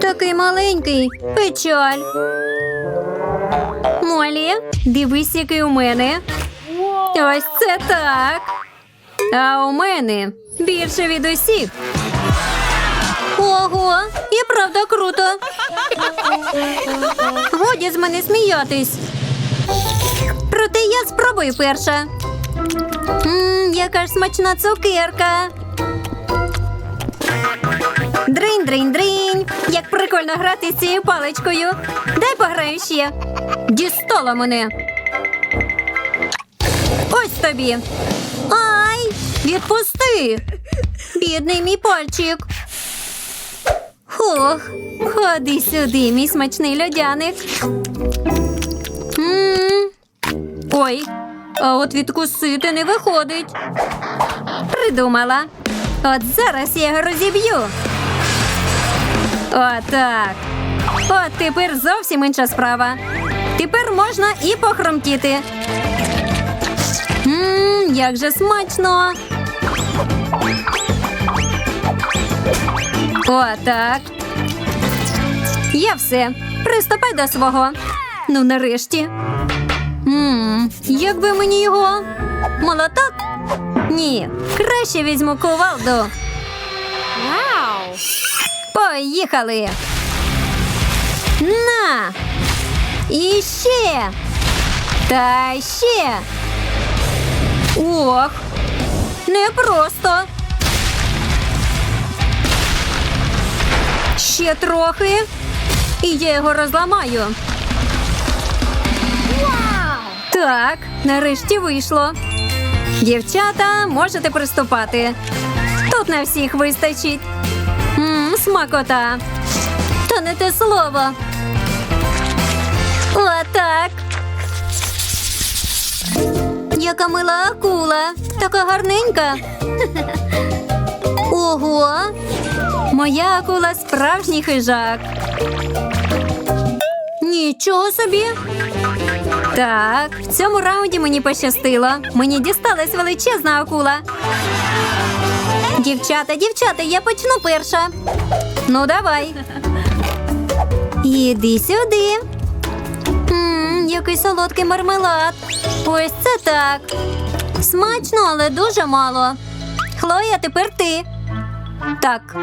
Такий маленький. Печаль. Молі, дивись, який у мене. Ось це так. А у мене більше від усіх. Ого, і правда круто. Годі з мене сміятись. Проте я спробую перша. Ммм, яка ж смачна цукерка. Дринь, дринь, дринь. Як прикольно грати з цією паличкою. Дай пограю ще. Дістала мене. Ось тобі. Ай! Відпусти. Бідний мій пальчик. Ох, ходи сюди, мій смачний льодяник. м Ой, а от відкусити не виходить. Придумала. От зараз я його розіб'ю. Отак. От тепер зовсім інша справа. Тепер можна і похромтіти. Ммм, як же смачно. Отак. Я все. Приступай до свого. Ну, нарешті. Ммм, як би мені його? Молоток? Ні, краще візьму кувалду. Вау! Поїхали. На. І ще. Та ще. Ох. Непросто. Ще трохи. І я його розламаю. Так, нарешті вийшло. Дівчата, можете приступати. Тут на всіх вистачить. Смакота. Та не те слово. Отак. Яка мила акула. Така гарненька. Ого. Моя акула справжній хижак. Нічого собі. Так, в цьому раунді мені пощастило. Мені дісталась величезна акула. Дівчата, дівчата, я почну перша. Ну, давай. Іди сюди. Ммм, який солодкий мармелад. Ось це так. Смачно, але дуже мало. Хлоя, тепер ти. Так.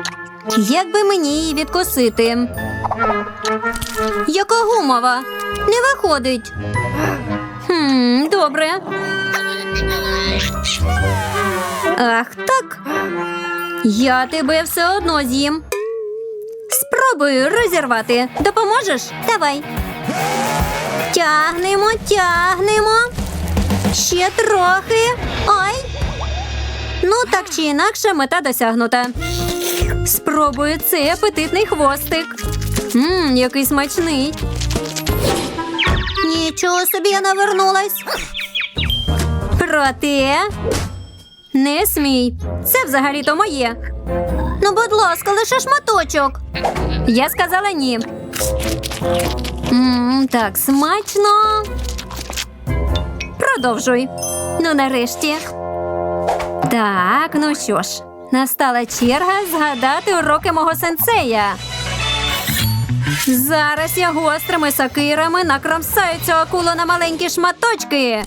Як би мені її відкусити? Яка гумова? Не виходить. Хм, добре. Ах, так. Я тебе все одно з'їм. Спробую розірвати. Допоможеш? Давай. Тягнемо, тягнемо. Ще трохи. Ой. Ну, так чи інакше, мета досягнута. Спробую цей апетитний хвостик. Ммм, який смачний. Нічого собі я навернулась. Проте. Не смій. Це взагалі-то моє. Ну, будь ласка, лише шматочок. Я сказала ні. Ммм, так смачно. Продовжуй. Ну, нарешті. Так, ну що ж, настала черга згадати уроки мого сенсея. Зараз я гострими сокирами накромсаю цю акулу на маленькі шматочки.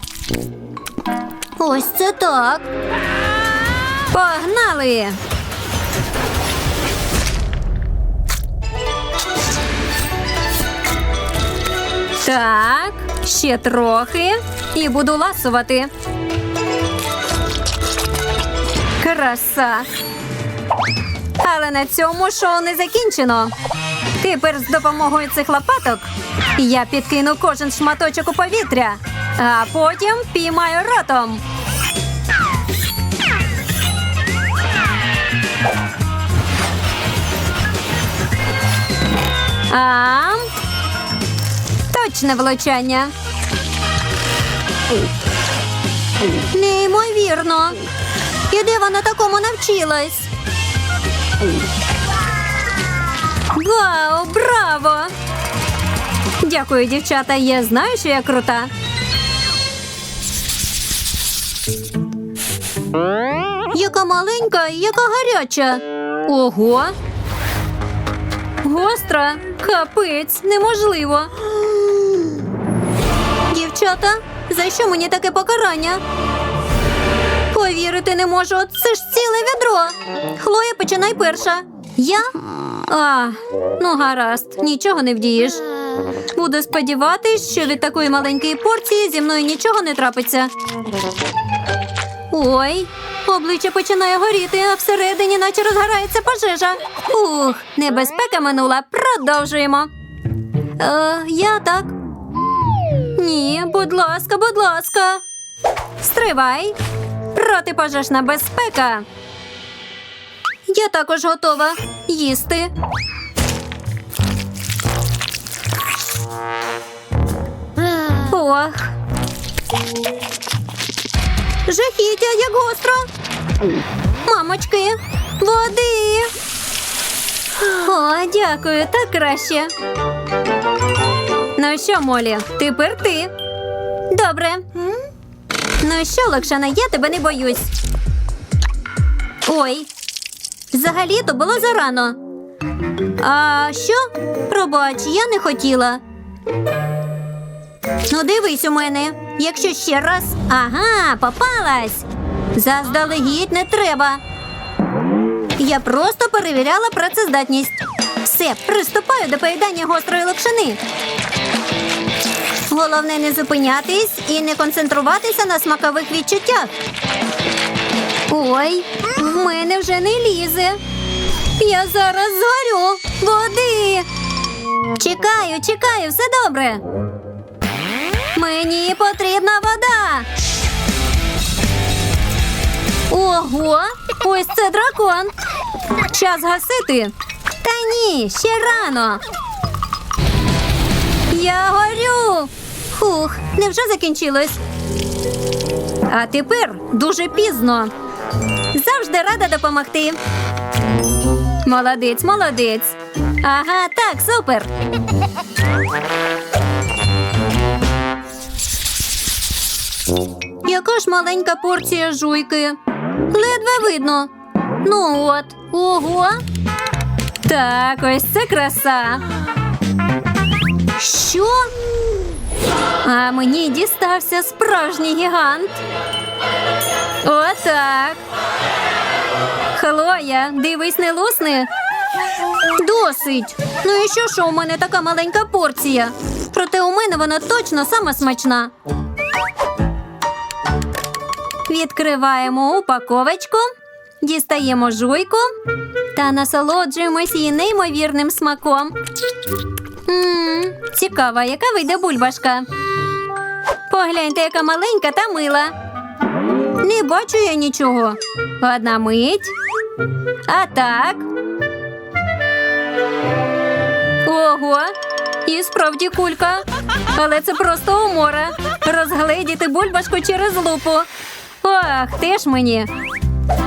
Ось це так. Погнали! Так, ще трохи і буду ласувати. Краса. Але на цьому шоу не закінчено. Тепер з допомогою цих лопаток я підкину кожен шматочок у повітря, а потім піймаю ротом. А точне влучання. Неймовірно. І де вона такому навчилась? Вау, браво! Дякую, дівчата. Я знаю, що я крута. Яка маленька і яка гаряча. Ого. гостра. Капець, неможливо. Дівчата, за що мені таке покарання? Повірити не можу, це ж ціле відро. Хлоя, починай перша. Я? А, ну гаразд, нічого не вдієш. Буду сподіватись, що від такої маленької порції зі мною нічого не трапиться. Ой, обличчя починає горіти, а всередині наче розгорається пожежа. Ух, небезпека минула. Продовжуємо. Е, я так. Ні, будь ласка, будь ласка. Стривай. Протипожежна безпека. Я також готова їсти. Ох. Жахіття, як гостро. Мамочки, води. О, дякую, так краще. Ну що, Молі, тепер ти. Добре. Ну що, Локшана, я тебе не боюсь. Ой. Взагалі-то було зарано. А що? Пробач, я не хотіла. Ну, дивись у мене. Якщо ще раз. Ага, попалась. Заздалегідь не треба. Я просто перевіряла працездатність. Все, приступаю до поїдання гострої локшини. Головне не зупинятись і не концентруватися на смакових відчуттях. Ой, в мене вже не лізе. Я зараз згорю. Води. Чекаю, чекаю, все добре. Мені потрібна вода. Ого, ось це дракон. Час гасити. Та ні, ще рано. Я горю. Хух, невже закінчилось? А тепер дуже пізно. Завжди рада допомогти. Молодець, молодець. Ага, так, супер. Яка ж маленька порція жуйки. Ледве видно. Ну от, ого. Так, ось це краса. Що? А мені дістався справжній гігант. Отак. Хлоя, дивись, не лусни. Досить. Ну і що, що у мене така маленька порція? Проте у мене вона точно сама смачна. Відкриваємо упаковочку, дістаємо жуйку та насолоджуємось її неймовірним смаком. Ммм, цікава, яка вийде бульбашка. Погляньте, яка маленька та мила. Не бачу я нічого. Одна мить. А так. Ого, і справді кулька. Але це просто умора. Розгледіти бульбашку через лупу. Ох, ти ж мені.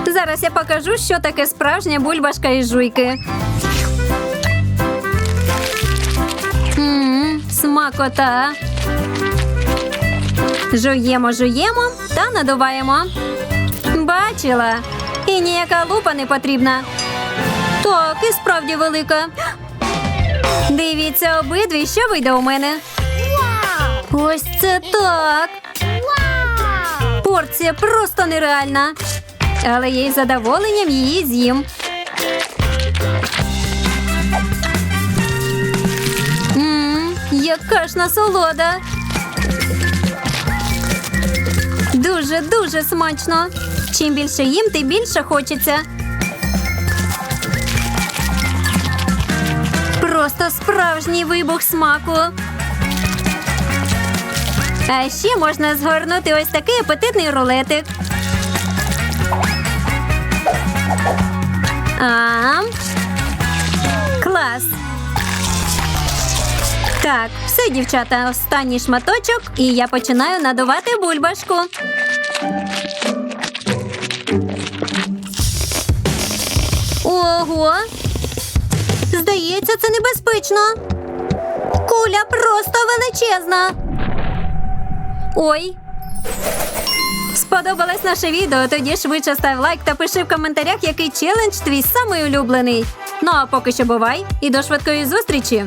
Зараз я покажу, що таке справжня бульбашка із жуйки. Ммм, смакота. Жуємо, жуємо та надуваємо. Бачила. І ніяка лупа не потрібна. Так, і справді велика. Дивіться обидві, що вийде у мене. Ось це так. Порція просто нереальна. Але я із задоволенням її з'їм. Ммм, яка ж насолода. Дуже дуже смачно. Чим більше їм, тим більше хочеться. Просто справжній вибух смаку. А ще можна згорнути ось такий апетитний рулетик. А, клас. Так, все, дівчата, останній шматочок, і я починаю надувати бульбашку. Ого! Здається, це небезпечно. Куля просто величезна. Ой. Сподобалось наше відео? Тоді швидше став лайк та пиши в коментарях, який челендж твій самий улюблений. Ну а поки що бувай і до швидкої зустрічі!